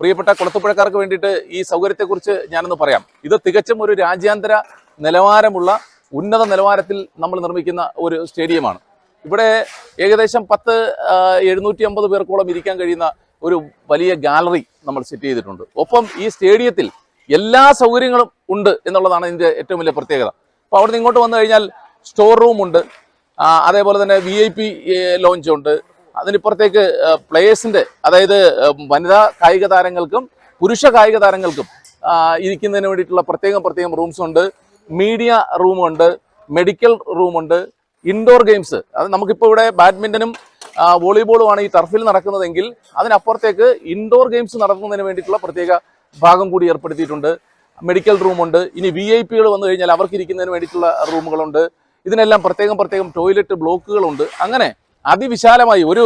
പ്രിയപ്പെട്ട കുളത്തുപുഴക്കാർക്ക് വേണ്ടിയിട്ട് ഈ സൗകര്യത്തെക്കുറിച്ച് ഞാനൊന്ന് പറയാം. ഇത് തികച്ചും ഒരു രാജ്യാന്തര നിലവാരമുള്ള ഉന്നത നിലവാരത്തിൽ നമ്മൾ നിർമ്മിക്കുന്ന ഒരു സ്റ്റേഡിയമാണ്. ഇവിടെ ഏകദേശം പത്ത് എഴുന്നൂറ്റി അമ്പത് പേർക്കോളം ഇരിക്കാൻ കഴിയുന്ന ഒരു വലിയ ഗാലറി നമ്മൾ സെറ്റ് ചെയ്തിട്ടുണ്ട്. ഒപ്പം ഈ സ്റ്റേഡിയത്തിൽ എല്ലാ സൗകര്യങ്ങളും ഉണ്ട് എന്നുള്ളതാണ് ഇതിന്റെ ഏറ്റവും വലിയ പ്രത്യേകത. അപ്പോൾ അവിടെ നിന്ന് ഇങ്ങോട്ട് വന്നു കഴിഞ്ഞാൽ സ്റ്റോർ റൂമുണ്ട്. അതേപോലെ തന്നെ വി ഐ പി ലോഞ്ച് ഉണ്ട്. അതിനിപ്പുറത്തേക്ക് പ്ലേയേഴ്സിന്റെ അതായത് വനിതാ കായിക താരങ്ങൾക്കും പുരുഷ കായിക താരങ്ങൾക്കും ഇരിക്കുന്നതിന് വേണ്ടിയിട്ടുള്ള പ്രത്യേകം പ്രത്യേകം റൂംസ് ഉണ്ട്. മീഡിയ റൂമുണ്ട് മെഡിക്കൽ റൂമുണ്ട് ഇൻഡോർ ഗെയിംസ് അത് നമുക്കിപ്പോൾ ഇവിടെ ബാഡ്മിന്റനും വോളിബോളും വോളിബോളുമാണ് ഈ ടർഫിൽ നടക്കുന്നതെങ്കിൽ അതിനപ്പുറത്തേക്ക് ഇൻഡോർ ഗെയിംസ് നടത്തുന്നതിന് വേണ്ടിയിട്ടുള്ള പ്രത്യേക ഭാഗം കൂടി ഏർപ്പെടുത്തിയിട്ടുണ്ട്. മെഡിക്കൽ റൂമുണ്ട് ഇനി വി ഐ പികൾ വന്നു കഴിഞ്ഞാൽ അവർക്ക് ഇരിക്കുന്നതിന് വേണ്ടിയിട്ടുള്ള റൂമുകളുണ്ട് ഇതിനെല്ലാം പ്രത്യേകം പ്രത്യേകം ടോയ്ലറ്റ് ബ്ലോക്കുകളുണ്ട് അങ്ങനെ അതിവിശാലമായി ഒരു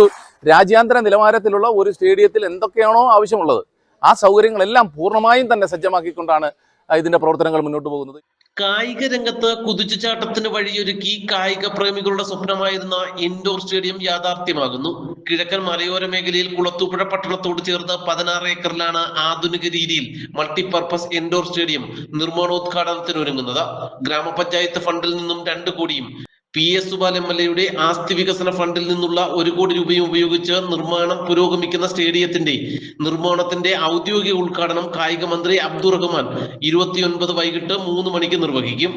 രാജ്യാന്തര നിലവാരത്തിലുള്ള ഒരു സ്റ്റേഡിയത്തിൽ എന്തൊക്കെയാണോ ആവശ്യമുള്ളത് ആ സൗകര്യങ്ങളെല്ലാം പൂർണമായും തന്നെ സജ്ജമാക്കിക്കൊണ്ടാണ് ഇതിന്റെ പ്രവർത്തനങ്ങൾ മുന്നോട്ട് പോകുന്നത്. കായിക രംഗത്ത് കുതിച്ചുചാട്ടത്തിന് വഴിയൊരുക്കി കായിക പ്രേമികളുടെ സ്വപ്നമായിരുന്ന ഇൻഡോർ സ്റ്റേഡിയം യാഥാർത്ഥ്യമാകുന്നു. കിഴക്കൻ മലയോര മേഖലയിൽ കുളത്തൂപ്പുഴ പട്ടണത്തോട് ചേർന്ന് പതിനാറ് ഏക്കറിലാണ് ആധുനിക രീതിയിൽ മൾട്ടിപർപ്പസ് ഇൻഡോർ സ്റ്റേഡിയം നിർമ്മാണോദ്ഘാടനത്തിന് ഒരുങ്ങുന്നത് ഗ്രാമപഞ്ചായത്ത് ഫണ്ടിൽ നിന്നും രണ്ട് കോടിയും P S Supal M L എയുടെ ആസ്തി വികസന ഫണ്ടിൽ നിന്നുള്ള ഒരു കോടി രൂപയും ഉപയോഗിച്ച് നിർമ്മാണം പുരോഗമിക്കുന്ന സ്റ്റേഡിയത്തിന്റെ നിർമ്മാണത്തിന്റെ ഔദ്യോഗിക ഉദ്ഘാടനം കായിക മന്ത്രി അബ്ദുറഹ്മാൻ. ഇരുപത്തിയൊൻപത് വൈകിട്ട് മൂന്ന് മണിക്ക് നിർവഹിക്കും.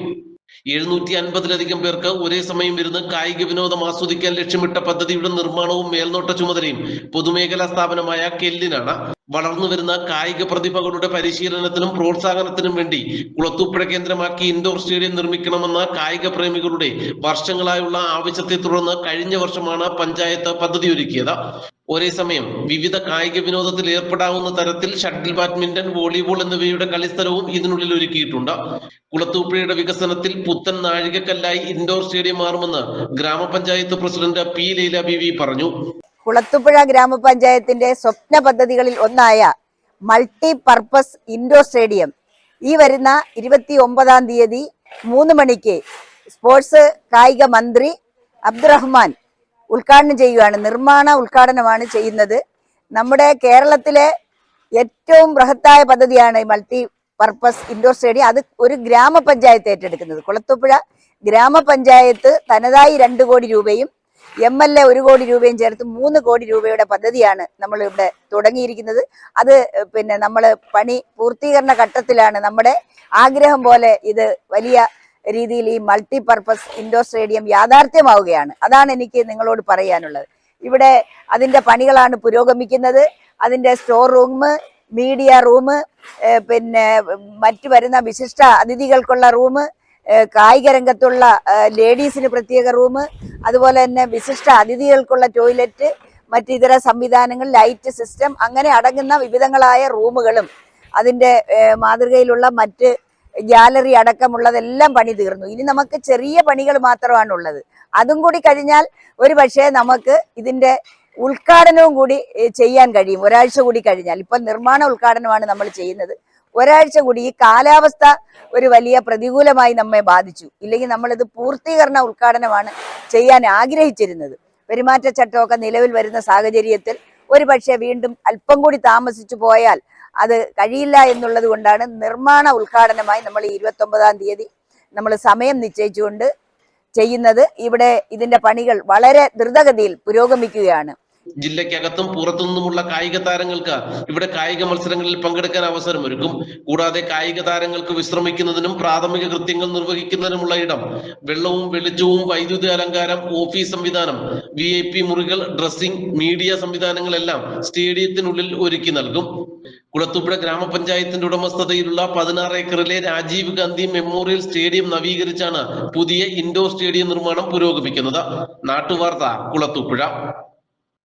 എഴുന്നൂറ്റി അൻപതിലധികം പേർക്ക് ഒരേ സമയം ഇരുന്ന് കായിക വിനോദം ആസ്വദിക്കാൻ ലക്ഷ്യമിട്ട പദ്ധതിയുടെ നിർമ്മാണവും മേൽനോട്ട ചുമതലയും പൊതുമേഖലാ സ്ഥാപനമായ കെല്ലിനാണ്. വളർന്നു വരുന്ന കായിക പ്രതിഭകളുടെ പരിശീലനത്തിനും പ്രോത്സാഹനത്തിനും വേണ്ടി കുളത്തൂപ്പുഴ കേന്ദ്രമാക്കി ഇൻഡോർ സ്റ്റേഡിയം നിർമ്മിക്കണമെന്ന കായിക പ്രേമികളുടെ വർഷങ്ങളായുള്ള ആവശ്യത്തെ തുടർന്ന് കഴിഞ്ഞ വർഷമാണ് പഞ്ചായത്ത് പദ്ധതി ഒരുക്കിയത് ഒരേ സമയം വിവിധ കായിക വിനോദത്തിൽ ഏർപ്പെടാവുന്ന തരത്തിൽ ഷട്ടിൽ ബാഡ്മിന്റൺ വോളിബോൾ എന്നിവയുടെ കളിസ്ഥലവും ഇതിനുള്ളിൽ ഒരുക്കിയിട്ടുണ്ട്. കുളത്തൂപ്പുഴയുടെ വികസനത്തിൽ പുത്തൻ നാഴികക്കല്ലായി ഇൻഡോർ സ്റ്റേഡിയം മാറുമെന്ന് ഗ്രാമപഞ്ചായത്ത് president P Leela B V പറഞ്ഞു. കുളത്തുപുഴ ഗ്രാമപഞ്ചായത്തിന്റെ സ്വപ്ന പദ്ധതികളിൽ ഒന്നായ മൾട്ടി പർപ്പസ് ഇൻഡോർ സ്റ്റേഡിയം ഈ വരുന്ന ഇരുപത്തി ഒമ്പതാം തീയതി മൂന്ന് മണിക്ക് സ്പോർട്സ് കായിക മന്ത്രി അബ്ദുറഹ്മാൻ ഉദ്ഘാടനം ചെയ്യുകയാണ് നിർമ്മാണ ഉദ്ഘാടനമാണ് ചെയ്യുന്നത്. നമ്മുടെ കേരളത്തിലെ ഏറ്റവും ബൃഹത്തായ പദ്ധതിയാണ് മൾട്ടി പർപ്പസ് ഇൻഡോർ സ്റ്റേഡിയം അത് ഒരു ഗ്രാമപഞ്ചായത്ത് ഏറ്റെടുക്കുന്നത്. കുളത്തൂപ്പുഴ ഗ്രാമപഞ്ചായത്ത് തനതായി രണ്ട് കോടി രൂപയും എം എൽ എ ഒരു കോടി രൂപയും ചേർത്ത് മൂന്ന് കോടി രൂപയുടെ പദ്ധതിയാണ് നമ്മൾ ഇവിടെ തുടങ്ങിയിരിക്കുന്നത്. അത് പിന്നെ നമ്മൾ പണി പൂർത്തീകരണ ഘട്ടത്തിലാണ് നമ്മുടെ ആഗ്രഹം പോലെ ഇത് വലിയ രീതിയിൽ ഈ മൾട്ടി പർപ്പസ് ഇൻഡോർ സ്റ്റേഡിയം യാഥാർത്ഥ്യമാവുകയാണ്. അതാണ് എനിക്ക് നിങ്ങളോട് പറയാനുള്ളത്. ഇവിടെ അതിന്റെ പണികളാണ് പുരോഗമിക്കുന്നത്. അതിന്റെ സ്റ്റോർ റൂം മീഡിയ റൂം പിന്നെ മറ്റു വരുന്ന വിശിഷ്ട അതിഥികൾക്കുള്ള റൂം കായിക രംഗത്തുള്ള ലേഡീസിന് പ്രത്യേക റൂം അതുപോലെ തന്നെ വിശിഷ്ട അതിഥികൾക്കുള്ള ടോയ്ലറ്റ് മറ്റിതര സംവിധാനങ്ങൾ ലൈറ്റ് സിസ്റ്റം അങ്ങനെ അടങ്ങുന്ന വിവിധങ്ങളായ റൂമുകളും അതിന്റെ മാതൃകയിലുള്ള മറ്റ് ഗാലറി അടക്കമുള്ളതെല്ലാം പണി തീർന്നു. ഇനി നമുക്ക് ചെറിയ പണികൾ മാത്രമാണ് ഉള്ളത് അതും കൂടി കഴിഞ്ഞാൽ ഒരു പക്ഷേ നമുക്ക് ഇതിന്റെ ഉദ്ഘാടനവും കൂടി ചെയ്യാൻ കഴിയും. ഒരാഴ്ച കൂടി കഴിഞ്ഞാൽ. ഇപ്പം നിർമ്മാണ ഉദ്ഘാടനമാണ് നമ്മൾ ചെയ്യുന്നത്. ഒരാഴ്ച കൂടി ഈ കാലാവസ്ഥ ഒരു വലിയ പ്രതികൂലമായി നമ്മെ ബാധിച്ചു. ഇല്ലെങ്കിൽ നമ്മളിത് പൂർത്തീകരണ ഉദ്ഘാടനമാണ് ചെയ്യാൻ ആഗ്രഹിച്ചിരുന്നത്. പെരുമാറ്റച്ചട്ടമൊക്കെ നിലവിൽ വരുന്ന സാഹചര്യത്തിൽ ഒരു പക്ഷേ വീണ്ടും അല്പം കൂടി താമസിച്ചു പോയാൽ അത് കഴിയില്ല എന്നുള്ളത് കൊണ്ടാണ് നിർമ്മാണ ഉദ്ഘാടനമായി നമ്മൾ ഇരുപത്തൊമ്പതാം തീയതി നമ്മൾ സമയം നിശ്ചയിച്ചുകൊണ്ട് ചെയ്യുന്നത്. ഇവിടെ ഇതിന്റെ പണികൾ വളരെ ദ്രുതഗതിയിൽ പുരോഗമിക്കുകയാണ്. ജില്ലയ്ക്കകത്തും പുറത്തുനിന്നുമുള്ള കായിക താരങ്ങൾക്ക് ഇവിടെ കായിക മത്സരങ്ങളിൽ പങ്കെടുക്കാൻ അവസരമൊരുക്കും. കൂടാതെ കായിക താരങ്ങൾക്ക് വിശ്രമിക്കുന്നതിനും പ്രാഥമിക കൃത്യങ്ങൾ നിർവഹിക്കുന്നതിനുമുള്ള ഇടം വെള്ളവും വെളിച്ചവും വൈദ്യുതി അലങ്കാരം ഓഫീസ് സംവിധാനം വി ഐ പി മുറികൾ ഡ്രസ്സിംഗ് മീഡിയ സംവിധാനങ്ങളെല്ലാം സ്റ്റേഡിയത്തിനുള്ളിൽ ഒരുക്കി നൽകും. കുളത്തൂപ്പുഴ ഗ്രാമപഞ്ചായത്തിന്റെ ഉടമസ്ഥതയിലുള്ള പതിനാറ് ഏക്കറിലെ രാജീവ് ഗാന്ധി മെമ്മോറിയൽ സ്റ്റേഡിയം നവീകരിച്ചാണ് പുതിയ ഇൻഡോർ സ്റ്റേഡിയം നിർമ്മാണം പുരോഗമിക്കുന്നത്. നാട്ടുവാർത്ത കുളത്തൂപ്പുഴ.